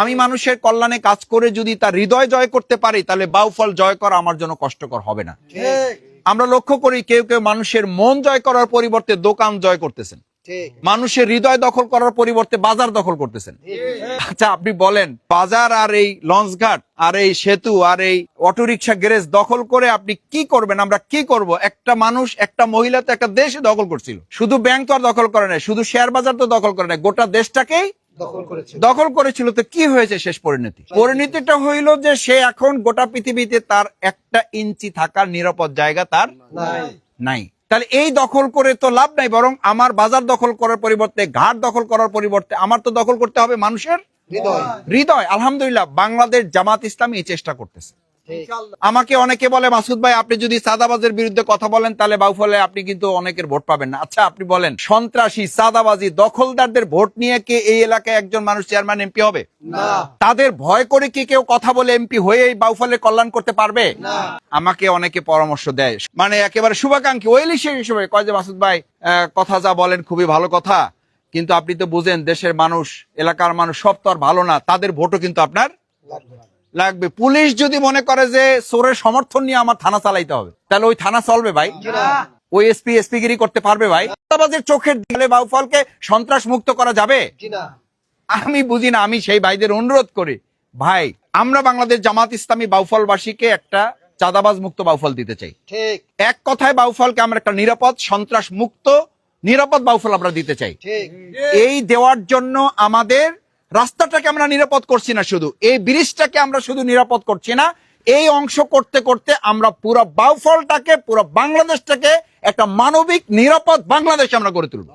আমি মানুষের কল্যাণে কাজ করে যদি তার হৃদয় জয় করতে পারি তাহলে বাউফল জয় করা আমার জন্য কষ্টকর হবে না। আমরা লক্ষ্য করি কেউ কেউ মানুষের মন জয় করার পরিবর্তে দোকান জয় করতেছেন। মানুষের হৃদয় দখল করার পরিবর্তে বাজার দখল করতেছেন। আচ্ছা আপনি বলেন বাজার আর এই লঞ্চঘাট আর এই সেতু আর এই অটোরিকশা গ্যারেজ দখল করে আপনি কি করবেন? আমরা কি করব? একটা মানুষ একটা মহিলা তো একটা দেশ দখল করছিল। শুধু ব্যাংক তো আর দখল করে নাই শুধু শেয়ার বাজার তো দখল করে নাই গোটা দেশটাকেই দখল করেছিল। তো কি হয়েছে শেষ পরিণতি? পরিণতিটা হইল যে সে এখন গোটা পৃথিবীতে তার একটা ইঞ্চি থাকার নিরাপদ জায়গা তার নাই। তাহলে এই দখল করে তো লাভ নাই বরং আমার বাজার দখল করার পরিবর্তে ঘাট দখল করার পরিবর্তে আমার তো দখল করতে হবে মানুষের হৃদয়। হৃদয়। আলহামদুলিল্লাহ বাংলাদেশ জামাত ইসলামী এই চেষ্টা করতেছে। আমাকে অনেকে বলে মাসুদ ভাই আপনি যদি সাদাবাজের বিরুদ্ধে কথা বলেন তাহলে বাউফলে আপনি কিন্তু অনেকের ভোট পাবেন না। আচ্ছা আপনি বলেন সন্ত্রাসী সাদাবাজি দখলদারদের ভোট নিয়ে কি এই এলাকায় একজন মানুষ চেয়ারম্যান এমপি হবে? তাদের ভয় করে কি কেউ কথা বলে এমপি হয়ে এই বাউফলের কল্যাণ করতে পারবে? আমাকে অনেকে পরামর্শ দেয়। মানে একেবারে শুভাকাঙ্ক্ষী ওইলি সে হিসেবে কয় যে মাসুদ ভাই কথা যা বলেন খুবই ভালো কথা কিন্তু আপনি তো বুঝেন দেশের মানুষ এলাকার মানুষ সব তো আর ভালো না তাদের ভোটও কিন্তু আপনার লাগবে। পুলিশ যদি মনে করে যে সোরের সমর্থন নিয়ে আমার থানা চালাইতে হবে তাহলে ওই থানা চলবে ভাই। ওই এসপি এসপি গিরি করতে পারবে ভাই। চোখের দিলে বাউফলকে সন্ত্রাস মুক্ত করা যাবে? আমি বুঝি না আমি সেই ভাইদের অনুরোধ করি। ভাই আমরা বাংলাদেশ জামাত ইসলামী বাউফলবাসীকে একটা চাঁদাবাজ মুক্ত বাউফল দিতে চাই। ঠিক। এক কথায় বাউফলকে আমরা একটা নিরাপদ সন্ত্রাস মুক্ত নিরাপদ বাউফল আমরা দিতে চাই। এই দেওয়ার জন্য আমাদের রাস্তাটাকে আমরা নিরাপদ করছি না শুধু এই ব্রিজটাকে আমরা শুধু নিরাপদ করছি না এই অংশ করতে করতে আমরা পুরো বাউফলটাকে পুরো বাংলাদেশটাকে একটা মানবিক নিরাপদ বাংলাদেশ আমরা গড়ে তুলব।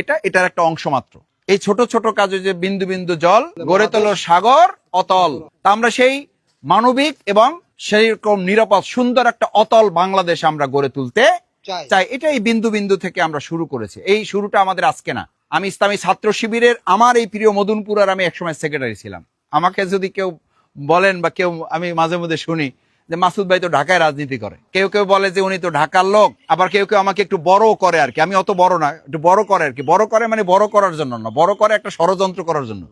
এটা এটার একটা অংশ মাত্র। এই ছোট ছোট কাজে যে বিন্দু বিন্দু জল গড়ে তোলো সাগর অতল। তা আমরা সেই মানবিক এবং সেই রকম নিরাপদ সুন্দর একটা অতল বাংলাদেশ আমরা গড়ে তুলতে চাই। এটা এই বিন্দু বিন্দু থেকে আমরা শুরু করেছি। এই শুরুটা আমাদের আজকে না। আমি ইসলামী ছাত্র শিবিরের আমার এই প্রিয় মদনপুরের আমি একসময় সেক্রেটারি ছিলাম। আমাকে যদি কেউ বলেন বা কেউ আমি মাঝে মধ্যে শুনি যে মাসুদ ভাই তো ঢাকায় রাজনীতি করে। কেউ কেউ বলে যে উনি তো ঢাকার লোক, আবার কেউ কেউ আমাকে একটু বড় করে আর কি। আমি অত বড় না, একটু বড় করে আর কি। বড় করে মানে বড় করার জন্য না, বড় করে একটা ষড়যন্ত্র করার জন্য।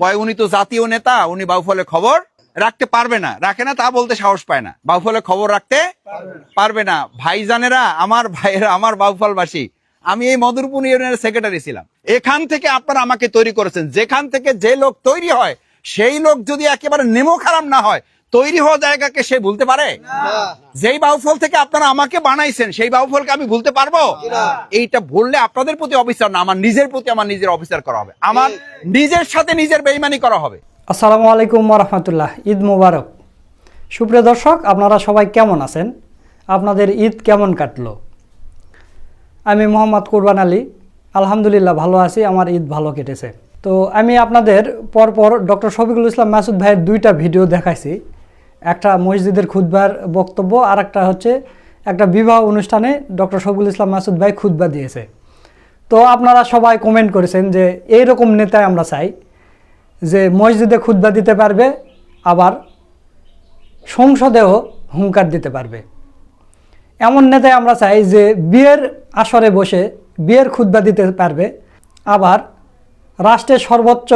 কয়, উনি তো জাতীয় নেতা, উনি বাউফলে খবর রাখতে পারবে না। রাখে না তা বলতে সাহস পায় না। বাউফলে খবর রাখতে পারবে না। ভাইজানেরা, আমার ভাইয়েরা, আমার বাউফলবাসী আমি এই মধুরপুর ইউনিয়নের সেক্রেটারি ছিলাম। এখান থেকে আপনারা আমাকে তৈরি করেছেন। যেখান থেকে যে লোক তৈরি হয় সেই লোক যদি একেবারে নেমো খারাপ না হয় তৈরি হওয়া জায়গাকে সে ভুলতে পারে? যেই বাউফল থেকে আপনারা আমাকে বানাইছেন সেই বাউফলকে আমি ভুলতে পারব? এইটা ভুললে আপনাদের প্রতি অফিসার না আমার নিজের প্রতি আমার নিজের অফিসার করা হবে। আমার নিজের সাথে নিজের বেইমানি করা হবে। আসসালামু আলাইকুম রহমতুল্লাহ। ঈদ মুবারক। সুপ্রিয় দর্শক আপনারা সবাই কেমন আছেন? আপনাদের ঈদ কেমন কাটলো? আমি মোহাম্মদ কুরবান আলী। আলহামদুলিল্লাহ ভালো আছি, আমার ঈদ ভালো কেটেছে। তো আমি আপনাদের পরপর ডক্টর শফিকুল ইসলাম মাসুদ ভাইয়ের দুইটা ভিডিও দেখাইছি। একটা মসজিদের খুতবার বক্তব্য আর একটা হচ্ছে একটা বিবাহ অনুষ্ঠানে ডক্টর শফিকুল ইসলাম মাসুদ ভাই খুতবা দিয়েছে। তো আপনারা সবাই কমেন্ট করেছেন যে এই রকম নেতাই আমরা চাই যে মসজিদে খুতবা দিতে পারবে, আবার সংসদেও হুঙ্কার দিতে পারবে। এমন নেতাই আমরা চাই যে বিয়ের আসরে বসে বিয়ের খুতবা দিতে পারবে, আবার রাষ্ট্রের সর্বোচ্চ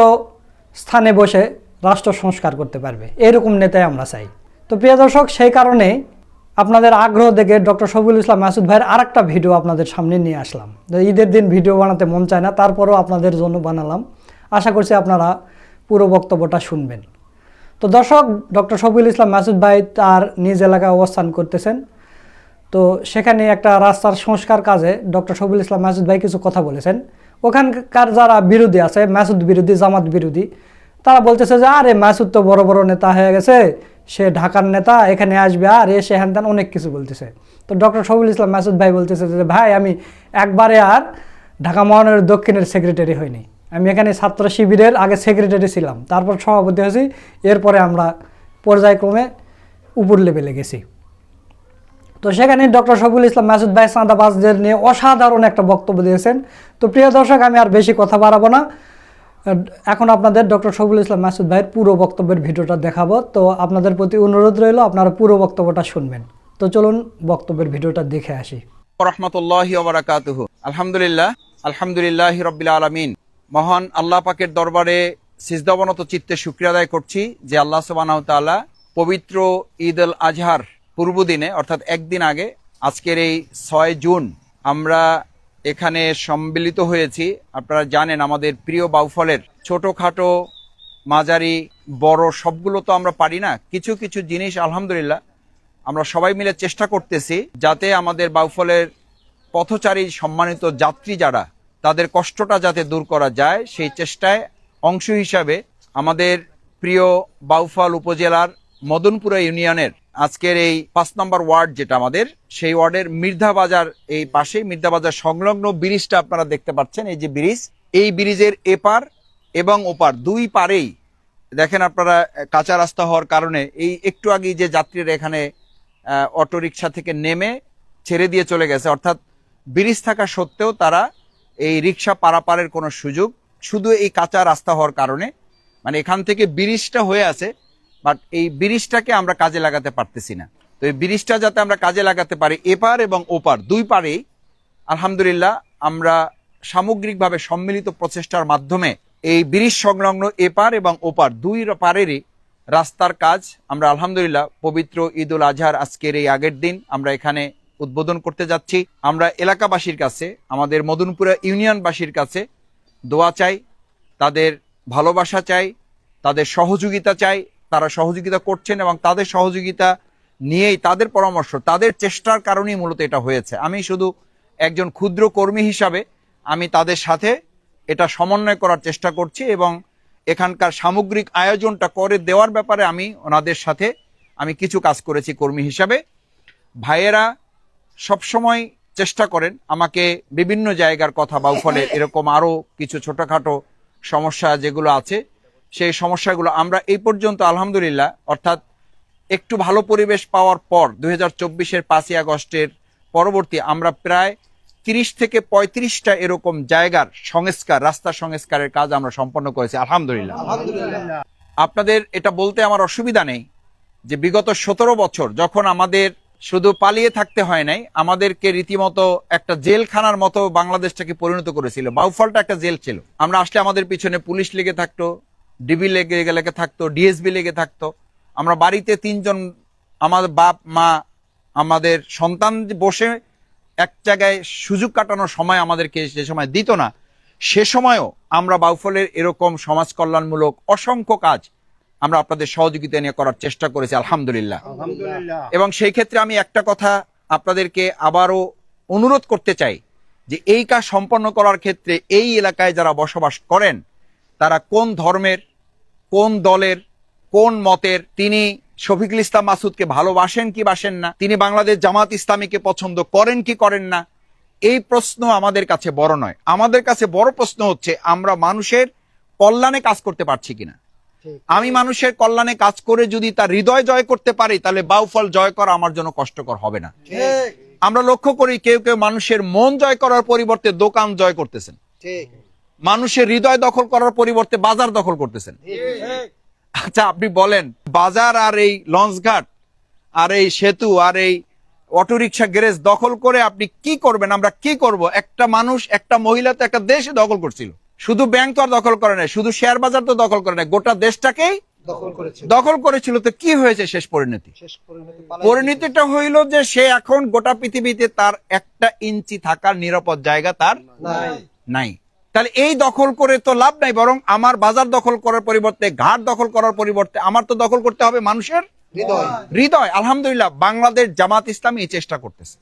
স্থানে বসে রাষ্ট্র সংস্কার করতে পারবে। এরকম নেতাই আমরা চাই। তো প্রিয় দর্শক, সেই কারণে আপনাদের আগ্রহ দেখে ডক্টর শফিউল ইসলাম মাসুদ ভাইয়ের আরেকটা ভিডিও আপনাদের সামনে নিয়ে আসলাম। ঈদের দিন ভিডিও বানাতে মন চায় না, তারপরেও আপনাদের জন্য বানালাম। আশা করছি আপনারা পুরো বক্তব্যটা শুনবেন। তো দর্শক, ডক্টর শফিউল ইসলাম মাসুদ ভাই তার নিজ এলাকায় অবস্থান করতেছেন। তো সেখানে একটা রাস্তার সংস্কার কাজে ডক্টর শফিউল ইসলাম মাসুদ ভাই কিছু কথা বলেছেন। ওখানকার যারা বিরোধী আছে মাসুদ বিরোধী, জামাত বিরোধী, তারা বলতেছে যে, আরে মাসুদ তো বড় বড় নেতা হয়ে গেছে, সে ঢাকার নেতা, এখানে আসবে, আর এসে হ্যান ত্যান অনেক কিছু বলতেছে। তো ডক্টর শবুল ইসলাম মাসুদ ভাই বলতেছে যে, ভাই, আমি একবারে আর ঢাকা মহানগরের দক্ষিণের সেক্রেটারি হইনি। আমি এখানে ছাত্র শিবিরের আগে সেক্রেটারি ছিলাম। তারপর সভাপতি হয়েছি। এরপরে আমরা পর্যায়ক্রমে উপর লেভেলে গেছি। তো সেখানে ডক্টর শফিউল ইসলাম মাসুদ ভাই চাঁদাবাজদের নিয়ে অসাধারণ একটা বক্তব্য দিয়েছেন। তো প্রিয় দর্শক, আমি আর বেশি কথা বাড়াবো না। এখন আপনাদের ডক্টর শফিউল ইসলাম মাসুদ ভাইয়ের পুরো বক্তব্যের ভিডিওটা দেখাবো। তো আপনাদের প্রতি অনুরোধ রইল, আপনারা পুরো বক্তব্যটা শুনবেন। তো চলুন বক্তব্যের ভিডিওটা দেখে আসি। আলহামদুলিল্লাহ আলহামদুলিল্লাহ রবিল আলমিন। মহান আল্লাহ পাকের দরবারে সিজদাবনত চিত্তে শুক্রিয়া আদায় করছি যে আল্লাহ সুবাহ পবিত্র ঈদ আল আজহার পূর্বদিনে, অর্থাৎ একদিন আগে, আজকের এই ছয় জুন, আমরা এখানে সম্মিলিত হয়েছি। আপনারা জানেন, আমাদের প্রিয় বাউফলের ছোটোখাটো মাঝারি, বড় সবগুলো তো আমরা পারি না। কিছু কিছু জিনিস, আলহামদুলিল্লাহ, আমরা সবাই মিলে চেষ্টা করতেছি যাতে আমাদের বাউফলের পথচারী, সম্মানিত যাত্রী যারা, তাদের কষ্টটা যাতে দূর করা যায়, সেই চেষ্টায় অংশ হিসাবে আমাদের প্রিয় বাউফল উপজেলার মদনপুরা ইউনিয়নের আজকের এই পাঁচ নম্বর ওয়ার্ড যেটা আমাদের, সেই ওয়ার্ডের মির্ধা বাজার এই পাশেই, মির্ধা বাজার সংলগ্ন ব্রিজটা আপনারা দেখতে পাচ্ছেন, এই যে ব্রিজ। এই ব্রিজের এপার এবং ওপার, দুই পারেই, দেখেন আপনারা কাঁচা রাস্তা হওয়ার কারণে, এই একটু আগেই যে যাত্রীরা এখানে অটো রিক্সা থেকে নেমে ছেড়ে দিয়ে চলে গেছে। অর্থাৎ ব্রিজ থাকা সত্ত্বেও তারা এই রিক্সা পারাপারের কোনো সুযোগ, শুধু এই কাঁচা রাস্তা হওয়ার কারণে মানে এখান থেকে ব্রিজটা হয়ে আছে। বাট এই ব্রিজটাকে আমরা কাজে লাগাতে পারতেছি না। তো এই ব্রিজটা যাতে আমরা কাজে লাগাতে পারি, এপার এবং ওপার, দুই পারেই আলহামদুলিল্লাহ আমরা সামগ্রিকভাবে সম্মিলিত প্রচেষ্টার মাধ্যমে এই ব্রিজ সংলগ্ন এপার এবং ওপার দুই পারেরই রাস্তার কাজ আমরা আলহামদুলিল্লাহ পবিত্র ঈদ উল আজহার আজকের এই আগের দিন আমরা এখানে উদ্বোধন করতে যাচ্ছি। আমরা এলাকাবাসীর কাছে, আমাদের মদনপুরা ইউনিয়নবাসীর কাছে দোয়া চাই, তাদের ভালোবাসা চাই, তাদের সহযোগিতা চাই তারা সহযোগিতা করছেন এবং তাদের সহযোগিতা নিয়েই তাদের পরামর্শ, তাদের চেষ্টার কারণেই মূলত এটা হয়েছে। আমি শুধু একজন ক্ষুদ্র কর্মী হিসাবে আমি তাদের সাথে এটা সমন্বয় করার চেষ্টা করছি এবং এখানকার সামগ্রিক আয়োজনটা করে দেওয়ার ব্যাপারে আমি ওনাদের সাথে আমি কিছু কাজ করেছি কর্মী হিসাবে। ভাইয়েরা সবসময় চেষ্টা করেন আমাকে বিভিন্ন জায়গার কথা বাউফলের এরকম আরও কিছু ছোটোখাটো সমস্যা যেগুলো আছে সেই সমস্যাগুলো আমরা এই পর্যন্ত আলহামদুলিল্লাহ অর্থাৎ একটু ভালো পরিবেশ পাওয়ার পর দুই হাজার চব্বিশের পাঁচই আগস্টের পরবর্তী আমরা প্রায় তিরিশ থেকে পঁয়ত্রিশটা এরকম জায়গার সংস্কার রাস্তা সংস্কারের কাজ আমরা সম্পন্ন করেছি আলহামদুলিল্লাহ। আলহামদুলিল্লাহ। আপনাদের এটা বলতে আমার অসুবিধা নেই যে বিগত সতেরো বছর যখন আমাদের শুধু পালিয়ে থাকতে হয় নাই আমাদেরকে রীতিমতো একটা জেলখানার মতো বাংলাদেশটাকে পরিণত করেছিল বাউফলটা একটা জেল ছিল। আমরা আসলে আমাদের পিছনে পুলিশ লেগে থাকতো ডিবি লেগে লেগে থাকতো ডিএসবি লেগে থাকতো। আমরা বাড়িতে তিনজন আমাদের বাপ মা আমাদের সন্তান বসে এক জায়গায় সুযোগ কাটানোর সময় আমাদেরকে যে সময় দিত না। সে সময়ও আমরা বাউফলের এরকম সমাজ কল্যাণমূলক অসংখ্য কাজ আমরা আপনাদের সহযোগিতা নিয়ে করার চেষ্টা করেছি আলহামদুলিল্লাহ। এবং সেই ক্ষেত্রে আমি একটা কথা আপনাদেরকে আবারও অনুরোধ করতে চাই যে এই কাজ সম্পন্ন করার ক্ষেত্রে এই এলাকায় যারা বসবাস করেন তারা কোন ধর্মের কোন দলের কোন মতের তিনি শফিকুল ইসলাম মাসুদকে ভালোবাসেন কি বাসেন না তিনি বাংলাদেশ জামাত ইসলামীকে পছন্দ করেন কি করেন না এই প্রশ্ন আমাদের কাছে বড় নয়। আমাদের কাছে বড় প্রশ্ন হচ্ছে আমরা মানুষের কল্যাণে কাজ করতে পারছি কিনা? আমি মানুষের কল্যাণে কাজ করে যদি তার হৃদয় জয় করতে পারি তাহলে বাউফল জয় করা আমার জন্য কষ্টকর হবে না। আমরা লক্ষ্য করি কেউ কেউ মানুষের মন জয় করার পরিবর্তে দোকান জয় করতেছেন। ঠিক। মানুষের হৃদয় দখল করার পরিবর্তে বাজার দখল করতেছেন। আচ্ছা আপনি বলেন বাজার আর এই লঞ্চঘাট আর এই সেতু আর এই অটোরিকশা গ্যারেজ দখল করে আপনি কি করবেন? আমরা কি করব? একটা মানুষ একটা মহিলা তো একটা দেশে দখল করছিল। শুধু ব্যাংক তো আর দখল করে নাই শুধু শেয়ার বাজার তো দখল করে নাই গোটা দেশটাকেই দখল করেছিল। তো কি হয়েছে শেষ পরিণতি? পরিণতিটা হইল যে সে এখন গোটা পৃথিবীতে তার একটা ইঞ্চি থাকার নিরাপদ জায়গা তার নাই। নাই। তাহলে এই দখল করে তো লাভ নাই বরং আমার বাজার দখল করার পরিবর্তে ঘাট দখল করার পরিবর্তে আমার তো দখল করতে হবে মানুষের? হৃদয়। হৃদয়। আলহামদুলিল্লাহ বাংলাদেশ জামাত ইসলামী এই চেষ্টা করতেছে।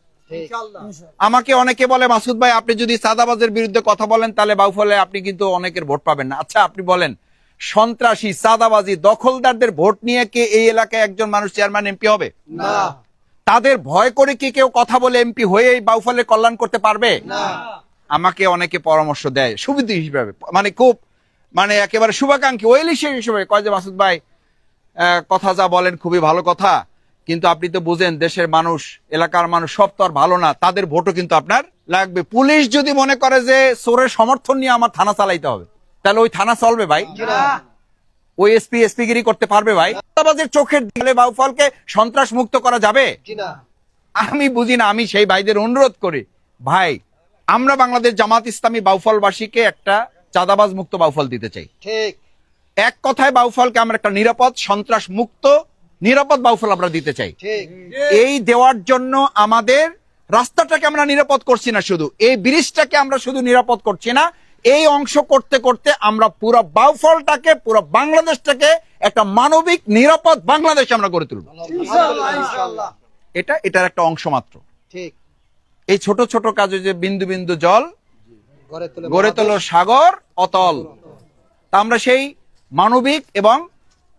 আমাকে অনেকে বলে মাসুদ ভাই আপনি যদি সাদাবাজের বিরুদ্ধে কথা বলেন তাহলে বাউফলে আপনি কিন্তু অনেকের ভোট পাবেন না। আচ্ছা আপনি বলেন সন্ত্রাসী সাদাবাজি দখলদারদের ভোট নিয়ে কে এই এলাকায় একজন মানুষ চেয়ারম্যান এমপি হবে? তাদের ভয় করে কি কেউ কথা বলে এমপি হয়ে এই বাউফলের কল্যাণ করতে পারবে? না। আমাকে অনেকে পরামর্শ দেয় সুবিধা হিসেবে। মানে খুব মানে একেবারে শুভাকাঙ্ক্ষী ওয়েলিশের হিসেবে কয় যে মাসুদ ভাই কথা যা বলেন খুবই ভালো কথা কিন্তু আপনি তো বুঝেন দেশের মানুষ এলাকার মানুষ সব তো আর ভালো না তাদের ভোটও কিন্তু আপনার লাগবে। পুলিশ যদি মনে করে যে চোরের সমর্থন নিয়ে আমার থানা চালাইতে হবে তাহলে ওই থানা চলবে ভাই। ওই এসপি এসপি গিরি করতে পারবে ভাই। চোখের দিলে বাউফলকে সন্ত্রাস মুক্ত করা যাবে? আমি বুঝি না আমি সেই ভাইদের অনুরোধ করি ভাই আমরা বাংলাদেশ জামাত ইসলামী বাউফলবাসীকে একটা চাঁদাবাজ মুক্ত বাউফল দিতে চাই। ঠিক। এক কথায় বাউফলকে আমরা একটা নিরাপদ সন্ত্রাস মুক্ত নিরাপদ বাউফল আমরা দিতে চাই। এই দেওয়ার জন্য আমাদের রাস্তাটাকে আমরা নিরাপদ করছি না শুধু এই ব্রিজটাকে আমরা শুধু নিরাপদ করছি না এই অংশ করতে করতে আমরা পুরো বাউফলটাকে পুরো বাংলাদেশটাকে একটা মানবিক নিরাপদ বাংলাদেশ আমরা গড়ে তুলব। এটা এটার একটা অংশ মাত্র। ঠিক। এই ছোট ছোট কাজে যে বিন্দু বিন্দু জল গড়ে তুলে সাগর অতল। তা আমরা সেই মানবিক এবং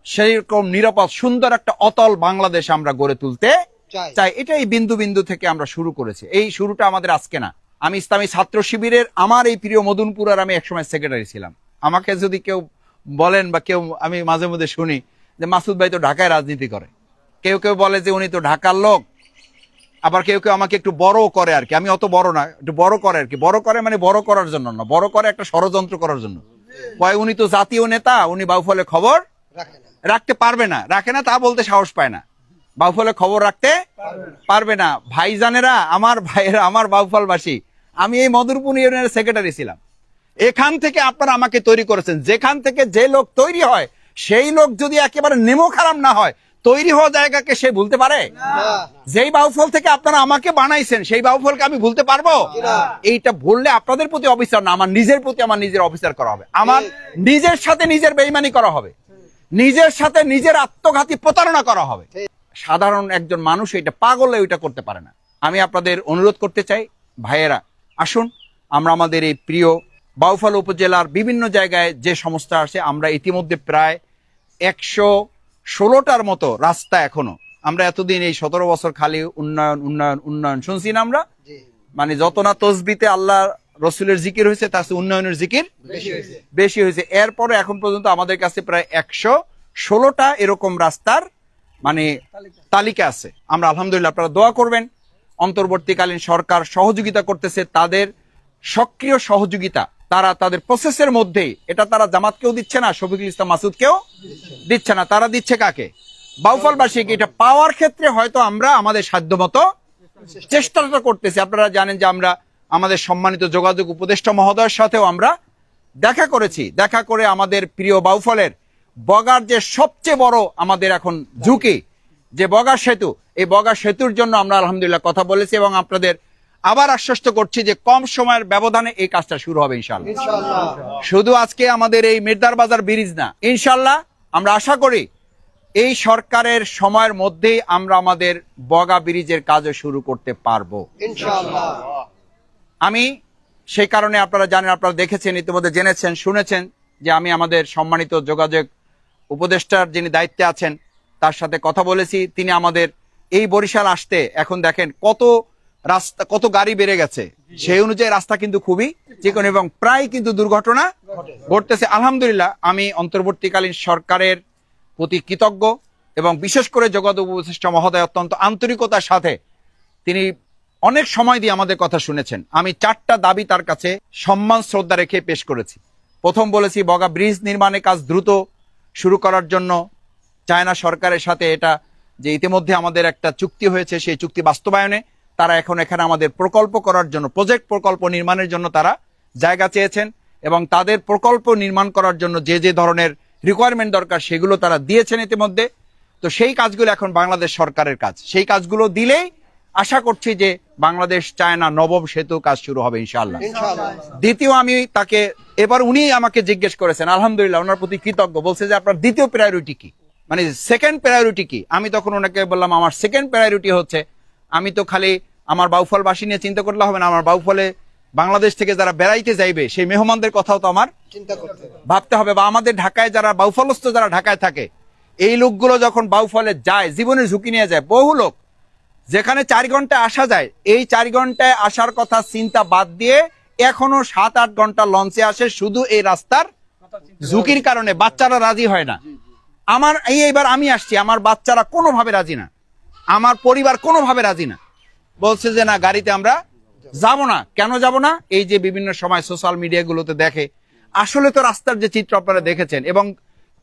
সেই রকম নিরাপদ সুন্দর একটা অতল বাংলাদেশ আমরা গড়ে তুলতে চাই। চাই। এটা এই বিন্দু বিন্দু থেকে আমরা শুরু করেছি। এই শুরুটা আমাদের আজকে না। আমি ইসলামী ছাত্র শিবিরের আমার এই প্রিয় মদনপুর আর আমি একসময় সেক্রেটারি ছিলাম। আমাকে যদি কেউ বলেন বা কেউ আমি মাঝে মধ্যে শুনি যে মাসুদ ভাই তো ঢাকায় রাজনীতি করে। কেউ কেউ বলে যে উনি তো ঢাকার লোক। আবার কেউ কেউ আমাকে একটু বড় করে আর কি। আমি অত বড় না একটু বড় করে আর কি। বড় করে মানে বড় করার জন্য না বড় করে একটা ষড়যন্ত্র করার জন্য। কয় উনি তো জাতীয় নেতা উনি বাউফলে খবর রাখতে পারবে না। রাখে না তা বলতে সাহস পায় না। বাউফলে খবর রাখতে পারবে না। ভাইজানেরা আমার ভাইয়েরা আমার বাউফলবাসী আমি এই মধুরপুর ইউনিয়নের সেক্রেটারি ছিলাম। এখান থেকে আপনারা আমাকে তৈরি করেছেন। যেখান থেকে যে লোক তৈরি হয় সেই লোক যদি একেবারে নেমো খারাপ না হয় তৈরি হওয়া জায়গাকে সে ভুলতে পারে? যেই বাউফল থেকে আপনারা আমাকে বানাইছেন সেই বাউফলকে আমি ভুলতে পারব? এইটা ভুললে আপনাদের প্রতি অফিসার না আমার নিজের প্রতি আমার নিজের অফিসার করা হবে। আমার নিজের সাথে নিজের বেইমানি করা হবে। নিজের সাথে নিজের আত্মঘাতী প্রতারণা করা হবে। সাধারণ একজন মানুষ এটা পাগলে ওইটা করতে পারে না। আমি আপনাদের অনুরোধ করতে চাই ভাইয়েরা আসুন আমরা আমাদের এই প্রিয় বাউফল উপজেলার বিভিন্ন জায়গায় যে সংস্থা আছে আমরা ইতিমধ্যে প্রায় একশো ষোলোটার মতো রাস্তা এখনও। আমরা এতদিন এই সতেরো বছর খালি উন্নয়ন উন্নয়ন উন্নয়ন শুনছি না আমরা? মানে যত না তসবিতে আল্লাহ রসুলের জিকির হয়েছে তার উন্নয়নের জিকির বেশি হয়েছে। বেশি হয়েছে। এরপরে এখন পর্যন্ত আমাদের কাছে প্রায় একশো ষোলোটা এরকম রাস্তার মানে তালিকা আছে। আমরা আলহামদুলিল্লাহ আপনারা দোয়া করবেন। অন্তর্বর্তীকালীন সরকার সহযোগিতা করতেছে তাদের সক্রিয় সহযোগিতা তারা তাদের প্রসেসের মধ্যেই এটা তারা জামাতকেও দিচ্ছে না, শফিকুল ইসলাম মাসুদকেও দিচ্ছে না। তারা দিচ্ছে কাকে? বাউফলবাসীকে। এটা পাওয়ার ক্ষেত্রে হয়তো আমরা আমাদের সাধ্যমতো চেষ্টাটা করতেছি। আপনারা জানেন যে আমরা আমাদের সম্মানিত যোগাযোগ উপদেষ্টা মহোদয়ের সাথেও আমরা দেখা করেছি। দেখা করে আমাদের প্রিয় বাউফলের বগার যে সবচেয়ে বড় আমাদের এখন ঝুঁকি, যে বগার সেতু, এই বগা সেতুর জন্য আমরা আলহামদুলিল্লাহ কথা বলেছি এবং আপনাদের আবার আশ্বস্ত করছি যে কম সময়ের ব্যবধানে এই কাজটা শুরু হবে ইনশাআল্লাহ। শুধু আজকে আমাদের এই মির্দার বাজার ব্রিজ না ইনশাল্লাহ আমরা আশা করি এই সরকারের সময়ের মধ্যেই আমরা আমাদের বগা ব্রিজের কাজও শুরু করতে পারব। আমি সেই কারণে আপনারা জানেন আপনারা দেখেছেন ইতিমধ্যে জেনেছেন শুনেছেন যে আমি আমাদের সম্মানিত যোগাযোগ উপদেষ্টার যিনি দায়িত্বে আছেন তার সাথে কথা বলেছি। তিনি আমাদের এই বরিশাল আসতে এখন দেখেন কত রাস্তা, কত গাড়ি বেড়ে গেছে, সেই অনুযায়ী রাস্তা কিন্তু খুবই চিকন এবং প্রায় কিন্তু দুর্ঘটনা ঘটতেছে। আলহামদুলিল্লাহ, আমি অন্তর্বর্তীকালীন সরকারের প্রতি কৃতজ্ঞ এবং বিশেষ করে যোগাযোগ উপদেষ্টা মহোদয় অত্যন্ত আন্তরিকতার সাথে তিনি অনেক সময় দিয়ে আমাদের কথা শুনেছেন। আমি চারটা দাবি তার কাছে সম্মান, শ্রদ্ধা রেখে পেশ করেছি। প্রথম বলেছি, বগা ব্রিজ নির্মাণের কাজ দ্রুত শুরু করার জন্য চায়না সরকারের সাথে এটা যে ইতিমধ্যে আমাদের একটা চুক্তি হয়েছে, সেই চুক্তি বাস্তবায়নে তারা এখন এখানে আমাদের প্রকল্প করার জন্য প্রজেক্ট প্রকল্প নির্মাণের জন্য তারা জায়গা চেয়েছেন এবং তাদের প্রকল্প নির্মাণ করার জন্য যে যে ধরনের রিকোয়ারমেন্ট দরকার সেগুলো তারা দিয়েছেন ইতিমধ্যে। তো সেই কাজগুলো এখন বাংলাদেশ সরকারের কাজ। সেই কাজগুলো দিলেই আশা করছি যে বাংলাদেশ চায়না নবম সেতু কাজ শুরু হবে ইনশাআল্লাহ। দ্বিতীয় আমি তাকে এবার উনি আমাকে জিজ্ঞেস করেছেন আলহামদুলিল্লাহ ওনার প্রতি কৃতজ্ঞ। বলছে যে আপনার দ্বিতীয় প্রায়োরিটি কি? মানে সেকেন্ড প্রায়োরিটি কি? আমি তখন ওনাকে বললাম আমার সেকেন্ড প্রায়োরিটি হচ্ছে আমি তো খালি আমার বাউফলবাসী নিয়ে চিন্তা করলে হবে না আমার বাউফলে বাংলাদেশ থেকে যারা বেড়াইতে যাইবে সেই মেহমানদের কথাও তো আমার চিন্তা করতে ভাবতে হবে বা আমাদের ঢাকায় যারা বাউফলস্থ যারা ঢাকায় থাকে এই লোকগুলো যখন বাউফলে যায় জীবনের ঝুঁকি নিয়ে যায় বহু লোক যেখানে চার ঘন্টায় আসা যায় এই চার ঘন্টায় আসার কথা চিন্তা বাদ দিয়ে এখনও সাত আট ঘণ্টা লঞ্চে আসে শুধু এই রাস্তার ঝুঁকির কারণে বাচ্চারা রাজি হয় না। আমার এই এবার আমি আসছি আমার বাচ্চারা কোনোভাবে রাজি না। আমার পরিবার কোনোভাবে রাজি না। বলছে যে না, গাড়িতে আমরা যাব না। কেন যাব না? এই যে বিভিন্ন সময় সোশ্যাল মিডিয়াগুলোতে দেখে। আসলে তো রাস্তার যে চিত্র আপনারা দেখেছেন, এবং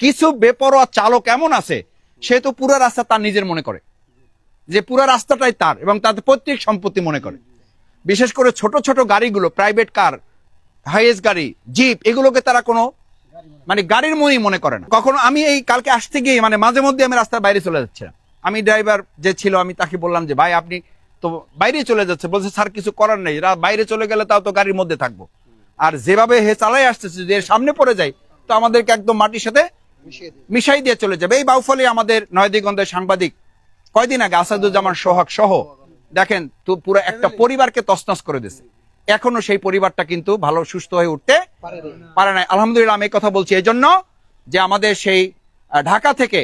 কিছু বেপরোয়া চালক এমন আছে, সে তো পুরো রাস্তা তার নিজের মনে করে। যে পুরো রাস্তাটাই তার, এবং তাতে পৈতৃক সম্পত্তি মনে করে। বিশেষ করে ছোট ছোট গাড়িগুলো প্রাইভেট কার হাইয়েস্ট গাড়ি জিপ এগুলোকে তারা কোনো মানে গাড়ির মনেই মনে করে না। কখনো আমি এই কালকে আসতে গিয়ে মানে মাঝে মধ্যে আমি রাস্তার বাইরে চলে যাচ্ছিলাম। আমি ড্রাইভার যে ছিল, আমি তাকে বললাম যে, ভাই, আপনি তো বাইরে চলে যাচ্ছে বলছে স্যার কিছু করার নেই বাইরে চলে গেলে তাও তো গাড়ির মধ্যে থাকব। আর যেভাবে হে চালাই আসতেছে যে সামনে পড়ে যায় তো আমাদেরকে একদম মাটির সাথে মিশাই দিয়ে চলে যাবে। এই বাউফলে আমাদের নয়দিগন্ধের সাংবাদিক কয়দিন আগে আসাদুজ্জামান সোহাগ সহ দেখেন তো পুরো একটা পরিবারকে তছনছ করে দিছে এখনও সেই পরিবারটা কিন্তু ভালো সুস্থ হয়ে উঠতে পারে নাই। আলহামদুলিল্লাহ আমি এই কথা বলছি এই জন্য যে আমাদের সেই ঢাকা থেকে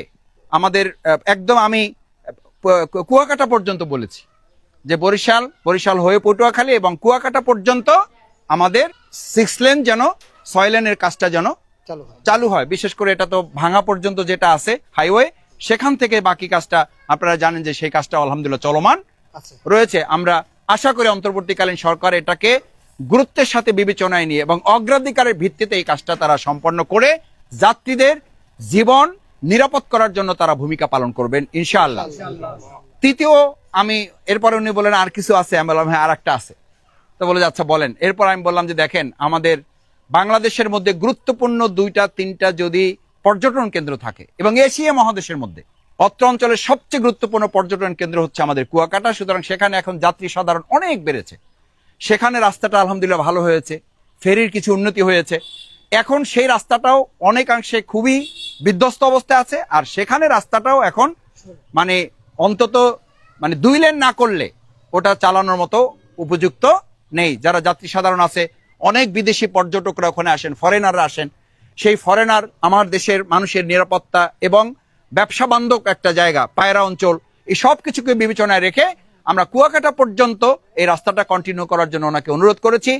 আমাদের একদম আমি কুয়াকাটা পর্যন্ত বলেছি। যে বরিশাল বরিশাল হয়ে পটুয়াখালী এবং কুয়াকাটা পর্যন্ত আমাদের সিক্স লেন যেন ছয় লেনের কাজটা যেন চালু হয়। বিশেষ করে এটা তো ভাঙা পর্যন্ত যেটা আছে হাইওয়ে সেখান থেকে বাকি কাজটা আপনারা জানেন যে সেই কাজটা আলহামদুলিল্লাহ চলমান রয়েছে। আমরা আশা করি অন্তর্বর্তীকালীন সরকার এটাকে গুরুত্বের সাথে বিবেচনায় নিয়ে এবং অগ্রাধিকারের ভিত্তিতে এই কাজটা তারা সম্পন্ন করে যাত্রীদের জীবন নিরাপদ করার জন্য তারা ভূমিকা পালন করবেন ইনশাআল্লাহ। তৃতীয় আমি এরপরে উনি বলেন আর কিছু আছে? আমি বললাম হ্যাঁ আর একটা আছে। তো বলে যে, আচ্ছা বলেন। এরপর আমি বললাম যে দেখেন আমাদের বাংলাদেশের মধ্যে গুরুত্বপূর্ণ দুইটা তিনটা যদি পর্যটন কেন্দ্র থাকে এবং এশিয়া মহাদেশের মধ্যে অত্র অঞ্চলের সবচেয়ে গুরুত্বপূর্ণ পর্যটন কেন্দ্র হচ্ছে আমাদের কুয়াকাটা সুতরাং সেখানে এখন যাত্রী সাধারণ অনেক বেড়েছে। সেখানে রাস্তাটা আলহামদুলিল্লাহ ভালো হয়েছে ফেরির কিছু উন্নতি হয়েছে। এখন সেই রাস্তাটাও অনেকাংশে খুবই বিধ্বস্ত অবস্থায় আছে আর সেখানে রাস্তাটাও এখন মানে অন্তত মানে দুই লেন না করলে ওটা চালানোর মতো উপযুক্ত নেই। যারা যাত্রী সাধারণ আছে, অনেক বিদেশি পর্যটকরা ওখানে আসেন ফরেনাররা আসেন। সেই ফরেনার আমার দেশের মানুষের নিরাপত্তা এবং ব্যবসা বান্ধব একটা জায়গা, পায়রা অঞ্চল, এই সব কিছুকে বিবেচনায় রেখে আমরা কুয়াকাটা পর্যন্ত এই রাস্তাটা কন্টিনিউ করার জন্য ওনাকে অনুরোধ করেছি।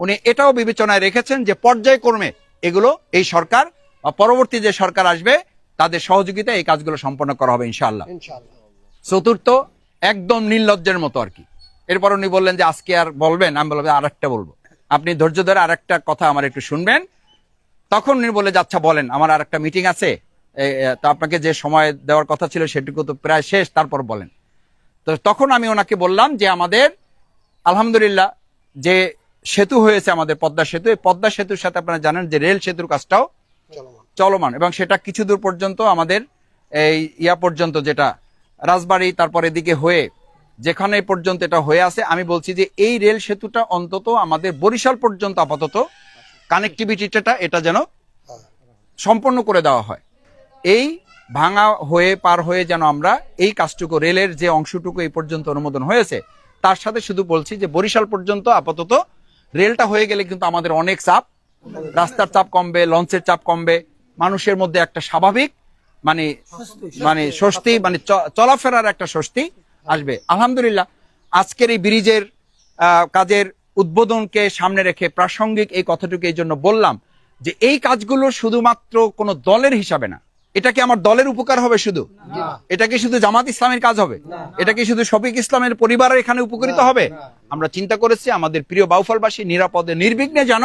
উনি এটাও বিবেচনায় রেখেছেন যে পর্যায়ক্রমে এগুলো এই সরকার বা পরবর্তী যে সরকার আসবে, তাদের সহযোগিতায় এই কাজগুলো সম্পন্ন করা হবে, ইনশাআল্লাহ। ইনশাআল্লাহ। চতুর্থ একদম নির্লজ্জের মতো আর কি। এরপর উনি বললেন যে আজকে আর বলবেন? আমি বললাম আর একটা বলব। আপনি ধৈর্য ধরে আর একটা কথা আমার একটু শুনবেন। তখন উনি বলে যে আচ্ছা বলেন আমার আর একটা মিটিং আছে তো আপনাকে যে সময় দেওয়ার কথা ছিল সেটুকু তো প্রায় শেষ তারপর বলেন। তো তখন আমি ওনাকে বললাম যে আমাদের আলহামদুলিল্লাহ যে সেতু হয়েছে আমাদের পদ্মা সেতু এই পদ্মা সেতুর সাথে আপনারা জানেন যে রেল সেতুর কাজটাও চলমান এবং সেটা কিছু দূর পর্যন্ত আমাদের এই ইয়া পর্যন্ত যেটা রাজবাড়ি, তারপর এদিকে হয়ে, যেখানে পর্যন্ত এটা হয়ে আছে, আমি বলছি যে এই রেল সেতুটা অন্তত আমাদের বরিশাল পর্যন্ত আপাতত কানেক্টিভিটিটা এটা যেন সম্পন্ন করে দেওয়া হয়। এই ভাঙা হয়ে, পার হয়ে যেন আমরা এই কাজটুকু রেলের যে অংশটুকু এই পর্যন্ত অনুমোদন হয়েছে, তার সাথে শুধু বলছি যে বরিশাল পর্যন্ত আপাতত রেলটা হয়ে গেলে কিন্তু আমাদের অনেক চাপ। রাস্তার চাপ কমবে, লঞ্চের চাপ কমবে, মানুষের মধ্যে একটা স্বাভাবিক মানে মানে স্বস্তি মানে চলাফেরার একটা স্বস্তি আসবে। আলহামদুলিল্লাহ আজকের এই ব্রিজের কাজের উদ্বোধনকে সামনে রেখে প্রাসঙ্গিক এই কথাটুকু এই জন্য বললাম যে এই কাজগুলো শুধুমাত্র কোনো দলের হিসাবে না এটা কি আমার দলের উপকার হবে শুধু? এটা কি শুধু জামাত ইসলামের কাজ হবে? এটা কি শুধু শফিক ইসলামের পরিবারের এখানে উপকৃত হবে? আমরা চিন্তা করেছি আমাদের প্রিয় বাউফলবাসী নিরাপদে নির্বিঘ্নে যেন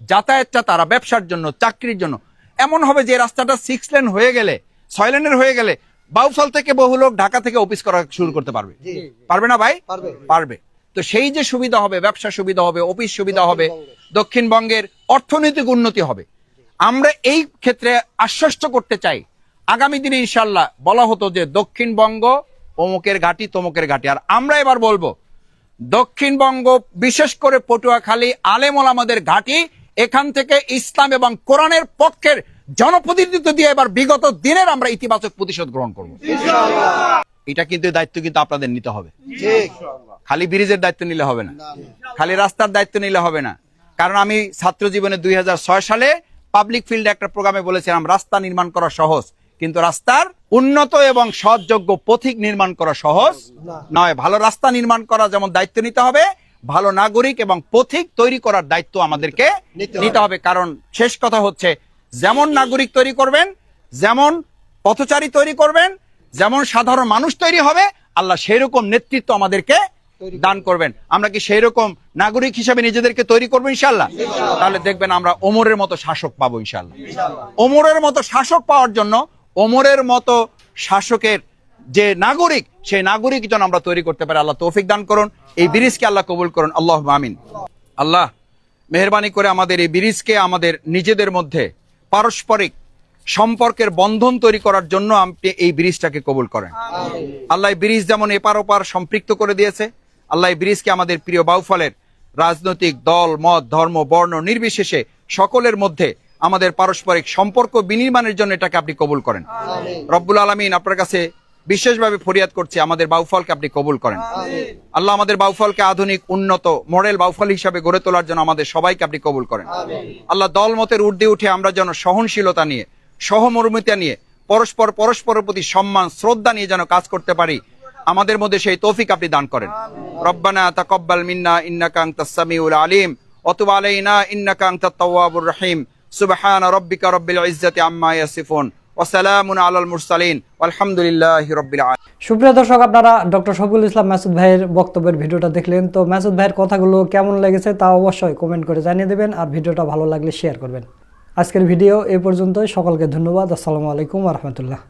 যাতায়াতটা তারা ব্যবসার জন্য চাকরির জন্য এমন হবে যে রাস্তাটা সিক্স লেন হয়ে গেলে ছয় লেনের হয়ে গেলে বাউফল থেকে বহু লোক ঢাকা থেকে অফিস করা শুরু করতে পারবে। পারবে না ভাই? পারবে। পারবে। তো সেই যে সুবিধা হবে ব্যবসা সুবিধা হবে অফিস সুবিধা হবে দক্ষিণবঙ্গের। অর্থনৈতিক উন্নতি হবে। আমরা এই ক্ষেত্রে আশ্বস্ত করতে চাই আগামী দিনে ইনশাল্লাহ বলা হতো যে দক্ষিণবঙ্গ অমুকের ঘাটি তমুকের ঘাটি। আর আমরা এবার বলব দক্ষিণবঙ্গ বিশেষ করে পটুয়াখালী আলেমল আমাদের ঘাটি এখান থেকে ইসলাম এবং কোরআনের পক্ষের জনপ্রতিনিধিত্ব দিয়ে এবার বিগত দিনের আমরা ইতিবাচক প্রতিশোধ গ্রহণ করব। এটা কিন্তু দায়িত্ব কিন্তু আপনাদের নিতে হবে। খালি ব্রিজের দায়িত্ব নিলে হবে না। খালি রাস্তার দায়িত্ব নিলে হবে না। কারণ আমি ছাত্র জীবনে দুই সালে পাবলিক ফিল্ডে একটা প্রোগ্রামে বলেছিলাম রাস্তা নির্মাণ করা সহজ। কিন্তু রাস্তার উন্নত এবং সৎযোগ্য পথিক নির্মাণ করা সহজ নয়। ভালো রাস্তা নির্মাণ করা যেমন দায়িত্ব নিতে হবে ভালো নাগরিক এবং পথিক তৈরি করার দায়িত্ব আমাদেরকে নিতে নিতে হবে। কারণ শেষ কথা হচ্ছে যেমন নাগরিক তৈরি করবেন যেমন পথচারী তৈরি করবেন যেমন সাধারণ মানুষ তৈরি হবে আল্লাহ সেই রকম নেতৃত্ব আমাদেরকে দান করবেন। আমরা কি সেই রকম নাগরিক হিসেবে নিজেদেরকে তৈরি করব ইনশাল্লাহ তাহলে দেখবেন আমরা ওমরের মতো শাসক পাবো ইনশাল্লাহ ওমরের মতো শাসক পাওয়ার জন্য ওমরের মতো শাসকের যে নাগরিক সেই নাগরিক যেন আমরা তৈরি করতে পারি। আল্লাহ তৌফিক দান করুন। এই ব্রিজকে আল্লাহ কবুল করুন। আল্লাহ আমিন। আল্লাহ মেহরবানি করে আমাদের এই ব্রিজকে আমাদের নিজেদের মধ্যে পারস্পরিক সম্পর্কের বন্ধন তৈরি করার জন্য আপনি এই ব্রিজটাকে কবুল করেন। আল্লাহ ব্রিজ যেমন এপার ওপার সম্পৃক্ত করে দিয়েছে আল্লাহ ব্রিজকে আমাদের প্রিয় বাউফলের রাজনৈতিক দল মত ধর্ম বর্ণ নির্বিশেষে সকলের মধ্যে আমাদের পারস্পরিক সম্পর্ক বিনির্মাণের জন্য এটাকে আপনি কবুল করেন। রব্বুল আলমিন আপনার কাছে বিশেষভাবে ফরিয়াদ করছি আমাদের বাউফলকে আপনি কবুল করেন। আল্লাহ আমাদের বাউফলকে আধুনিক উন্নত মডেল বাউফল হিসাবে গড়ে তোলার জন্য আমাদের সবাইকে আপনি কবুল করেন। আল্লাহ দলমতের ঊর্ধ্বে উঠে আমরা যেন সহনশীলতা নিয়ে সহমর্মিতা নিয়ে পরস্পর পরস্পরের প্রতি সম্মান শ্রদ্ধা নিয়ে যেন কাজ করতে পারি আমাদের মধ্যে সেই তৌফিক আপনি দান করেন। রব্বানা তাকাব্বাল মিন্না ইন্নাকা আনতাস সামিউল আলিম অতুবা আলাইনা ইন্নাকা আনতাত তাওয়াবুর রহিম সুবহান রব্বিকা রব্বিল ইজ্জাতি আম্মা ইয়াসিফুন। রাব্বিল সুপ্রিয় দর্শক, আপনারা ডক্টর শফিকুল ইসলাম মাসুদ ভাইয়ের বক্তব্যের ভিডিওটা দেখলেন। তো মাসুদ ভাইয়ের কথাগুলো কেমন লেগেছে তা অবশ্যই কমেন্ট করে জানিয়ে দেবেন আর ভিডিওটা ভালো লাগলে শেয়ার করবেন। আজকের ভিডিও এ পর্যন্তই। সকলকে ধন্যবাদ। আসসালামু আলাইকুম রহমতুল্লাহ।